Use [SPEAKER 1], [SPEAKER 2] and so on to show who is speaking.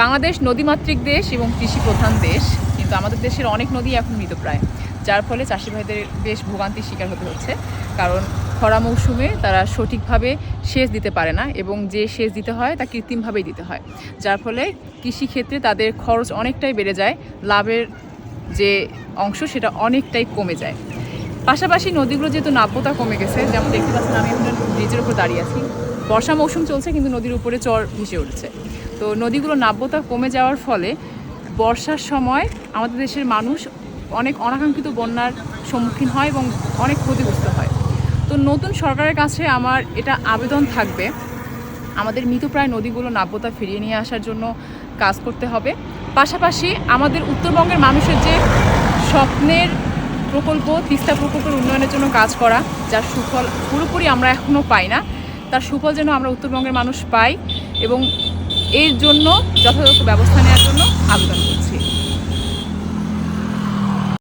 [SPEAKER 1] বাংলাদেশ নদীমাতৃক দেশ এবং কৃষি প্রধান দেশ, কিন্তু আমাদের দেশের অনেক নদী এখন মৃতপ্রায় যার ফলে চাষি ভাইদের বেশ ভোগান্তির শিকার হতে হচ্ছে, কারণ খরা মৌসুমে তারা সঠিকভাবে সেচ দিতে পারে না এবং যে সেচ দিতে হয় তা কৃত্রিমভাবেই দিতে হয়। যার ফলে কৃষিক্ষেত্রে তাদের খরচ অনেকটাই বেড়ে যায়, লাভের যে অংশ সেটা অনেকটাই কমে যায়। পাশাপাশি নদীগুলো যেহেতু নাব্যতা কমে গেছে, যেমন দেখতে পাচ্ছেন আমি ব্রিজের উপর দাঁড়িয়ে আছি। বর্ষা মৌসুম চলছে, কিন্তু নদীর উপরে চর ভেসে উঠছে। তো নদীগুলো নাব্যতা কমে যাওয়ার ফলে বর্ষার সময় আমাদের দেশের মানুষ অনেক অনাকাঙ্ক্ষিত বন্যার সম্মুখীন হয় এবং অনেক ক্ষতিগ্রস্ত হয়। তো নতুন সরকারের কাছে আমার এটা আবেদন থাকবে। আমাদের মৃতপ্রায় নদীগুলো নাব্যতা ফিরিয়ে নিয়ে আসার জন্য কাজ করতে হবে। পাশাপাশি আমাদের উত্তরবঙ্গের মানুষের যে স্বপ্নের প্রকল্প, তিস্তা প্রকল্পের উন্নয়নের জন্য কাজ করা, যার সুফল পুরোপুরি আমরা এখনও পাই না, তার সুফল যেন আমরা উত্তরবঙ্গের মানুষ পাই এবং এর জন্য যথাযথ ব্যবস্থা নেওয়ার জন্য আবেদন করছি।